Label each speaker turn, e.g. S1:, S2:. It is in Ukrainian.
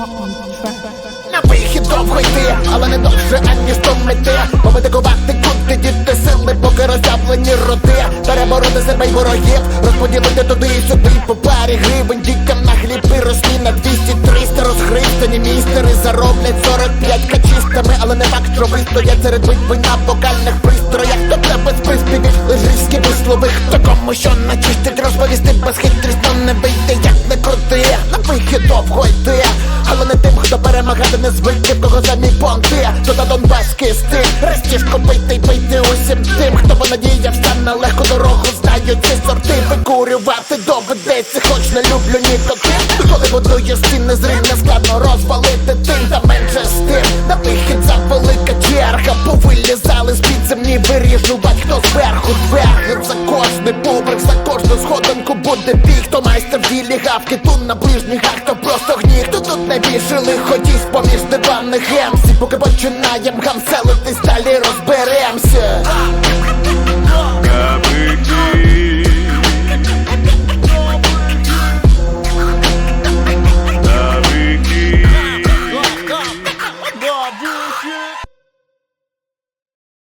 S1: На вихід довго йти, але не довше ані стомити Помедикувати куди діти сили, поки роззявлені роти. Перебороти себе й ворогів, розподілити туди і сюди. По парі гривень дітям на хліб і рослі на 200-300 розхристані містери зароблять 45 качистами, але не факт, що вистоять серед битви на вокальних пристроях. То тебе з приспівів лежиськи вислових. То кому що начистить, розповісти безхитрісно не вийде, як не крути. На вихід довго йти, перемагати не звикли, в кого самі понти То на Донбаський стиль, рестішко пийте й пийте усім тим, хто понадіявся на легку дорогу, знають ці сорти Викурювати доведеться, хоч не люблю нікотин Коли будую стіни зрівня складно розвалити тим Та менше з тим, на вихід за велика черга Повилізали з під землі, вирішувати, хто зверху зверху За кожний поверх, за кожну сходинку буде бій Хто майстер в ділі гавки, тут на ближніх, хто просто гніг Хто тут найбільше лиходість поміж диванних емсі Поки починаєм гамселитись, далі розберемся